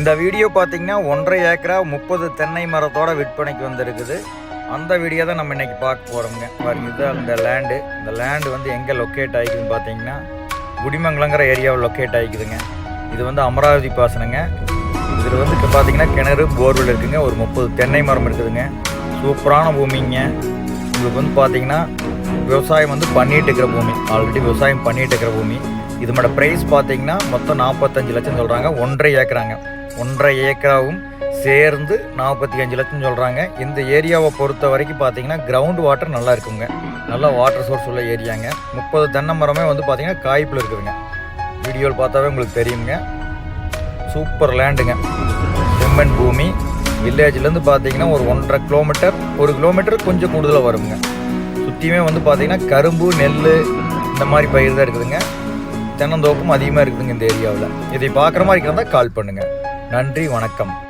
இந்த வீடியோ பார்த்தீங்கன்னா ஒன்றரை ஏக்கரா முப்பது தென்னை மரத்தோட விற்பனைக்கு வந்திருக்குது. அந்த வீடியோ தான் நம்ம இன்றைக்கி பார்க்க போகிறோங்க பாருங்க இதுதான் இந்த லேண்டு இந்த லேண்டு வந்து எங்கே லொக்கேட் ஆகிக்குதுன்னு பார்த்தீங்கன்னா குடிமங்கலங்கிற ஏரியாவில் லொக்கேட் ஆகிக்குதுங்க. இது வந்து அமராவதி பாசனங்க. இதில் வந்து இப்போ பார்த்தீங்கன்னா கிணறு போர்வெல் இருக்குதுங்க ஒரு முப்பது தென்னை மரம் இருக்குதுங்க. சூப்பரான பூமிங்க. உங்களுக்கு வந்து பார்த்தீங்கன்னா விவசாயம் வந்து பண்ணிகிட்டு இருக்கிற பூமி. ஆல்ரெடி விவசாயம் பண்ணிகிட்டு இருக்கிற பூமி. இதோட ப்ரைஸ் பார்த்தீங்கன்னா மொத்தம் நாற்பத்தஞ்சு லட்சம் சொல்கிறாங்க ஒன்றரை ஏக்கராங்க. ஒன்றரை ஏக்கராவும் சேர்ந்து நாற்பத்தி அஞ்சு லட்சம் சொல்கிறாங்க இந்த ஏரியாவை பொறுத்த வரைக்கும் பார்த்தீங்கன்னா கிரவுண்ட் வாட்டர் நல்லா இருக்குங்க. நல்ல வாட்டர் சோர்ஸ் உள்ள ஏரியாங்க. முப்பது தென்னை மரமே வந்து பார்த்தீங்கன்னா காய்ப்பில் இருக்குதுங்க. வீடியோவில் பார்த்தாவே உங்களுக்கு தெரியுங்க. சூப்பர் லேண்டுங்க செம்மன் பூமி. வில்லேஜ்லேருந்து பார்த்தீங்கன்னா ஒரு ஒன்றரை கிலோமீட்டர் ஒரு கிலோமீட்டர் கொஞ்சம் கூடுதலாக வருங்க. சுற்றியுமே வந்து பார்த்தீங்கன்னா கரும்பு நெல் இந்த மாதிரி பயிர் தான் இருக்குதுங்க. தென்னந்தோப்பும் அதிகமாக இருக்குதுங்க இந்த ஏரியாவில். இதை பார்க்குற மாதிரி இருந்தால் கால் பண்ணுங்கள் நன்றி வணக்கம்.